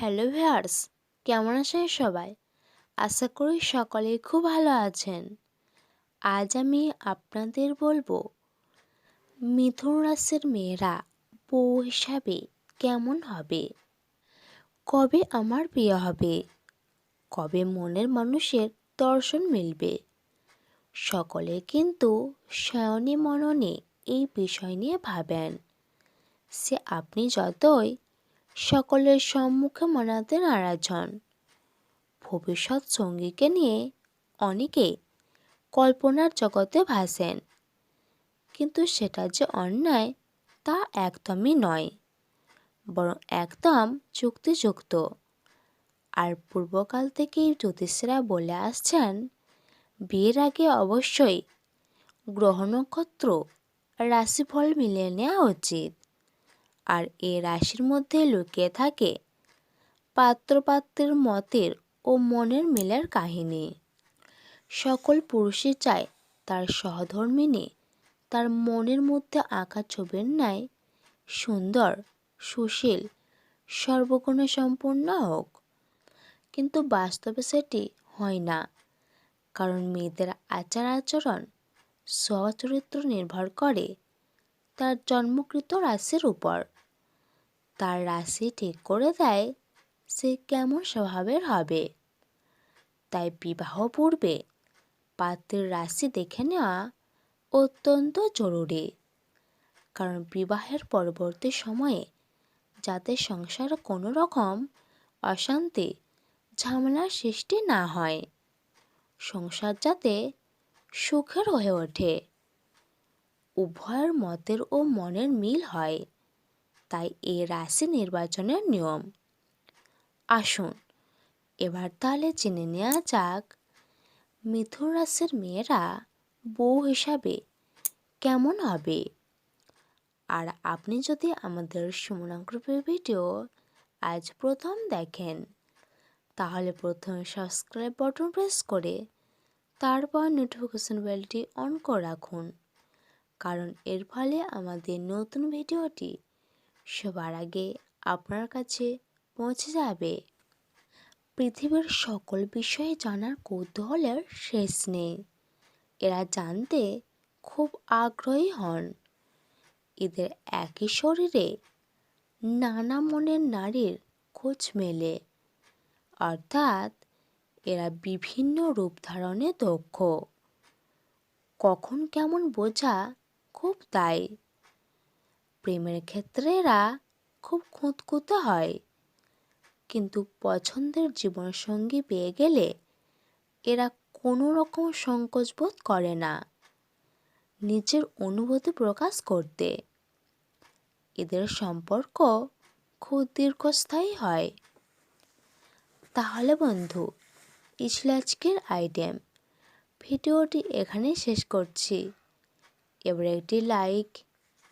Hello viewers, কেমন আছেন সবাই? আশা করি সকলেই খুব ভালো আছেন। আজ আমি আপনাদের বলব, মিথুন রাশির মেয়েরা বউ হিসাবে কেমন হবে? কবে আমার বিয়ে হবে? কবে মনের মানুষের দর্শন মিলবে? সকলে কিন্তু শয়নে মননে এই বিষয় নিয়ে ভাবেন। সে আপনি যতই সকলের সম্মুখে মনাতে নারাজ হন ভবিষ্যৎ সঙ্গীকে নিয়ে অনেকে কল্পনার জগতে ভাসেন। কিন্তু সেটা যে অন্যায়, তা একদমই নয়। বরং একদম চুক্তিযুক্ত আর পূর্বকাল থেকেই জ্যোতিষীরা বলে আসছেন, বিয়ের আগে অবশ্যই গ্রহ নক্ষত্র রাশিফল মিলিয়ে নেওয়া উচিত। আর এ রাশির মধ্যে লুকিয়ে থাকে পাত্রপাত্রের মতের ও মনের মেলার কাহিনী। সকল পুরুষই চায় তার সহধর্মিনী তার মনের মধ্যে আঁকা ছবির ন্যায় সুন্দর, সুশীল, সর্বগুণে সম্পূর্ণ হোক। কিন্তু বাস্তবে সেটি হয় না। কারণ মেয়েদের আচার আচরণ স্বচরিত্র নির্ভর করে তার জন্মকৃত রাশির উপর। তার রাশি ঠিক করে দেয় সে কেমন স্বভাবের হবে। তাই বিবাহ পূর্বে পাত্রের রাশি দেখে নেওয়া অত্যন্ত জরুরি। কারণ বিবাহের পরবর্তী সময়ে যাতে সংসার কোনো রকম অশান্তি ঝামেলার সৃষ্টি না হয়, সংসার যাতে সুখের হয়ে ওঠে। উভয়ের মতের ও মনের মিল হয়। তাই এ রাশি নির্বাচনের নিয়ম। আসুন, এবার তাহলে জেনে নেওয়া যাক, মিথুন রাশির মেয়েরা বউ হিসাবে কেমন হবে? আর আপনি যদি আমাদের সুমনা গ্রুপের ভিডিও আজ প্রথম দেখেন, তাহলে প্রথমে সাবস্ক্রাইব বাটন প্রেস করে তারপর নোটিফিকেশন বেলটি অন করে রাখুন। কারণ এর ফলে আমাদের নতুন ভিডিওটি সবার আগে আপনার কাছে পৌঁছে যাবে। পৃথিবীর সকল বিষয়ে জানার কৌতূহলের শেষ নেই। এরা জানতে খুব আগ্রহী হন। এদের একই শরীরে নানা মনের নারীর খোঁজ মেলে। অর্থাৎ এরা বিভিন্ন রূপ ধারণে দক্ষ। কখন কেমন বোঝা খুব তাই। প্রেমের ক্ষেত্রে এরা খুব খুঁতখুঁতে হয়। কিন্তু পছন্দের জীবনসঙ্গী পেয়ে গেলে এরা কোনো রকম সংকোচ বোধ করে না। নিজের অনুভূতি প্রকাশ করতে। এদের সম্পর্ক খুব দীর্ঘস্থায়ী হয়। তাহলে বন্ধু এই ছিল আজকের আইটেম ভিডিওটি এখানেই শেষ করছি। এবার একটি লাইক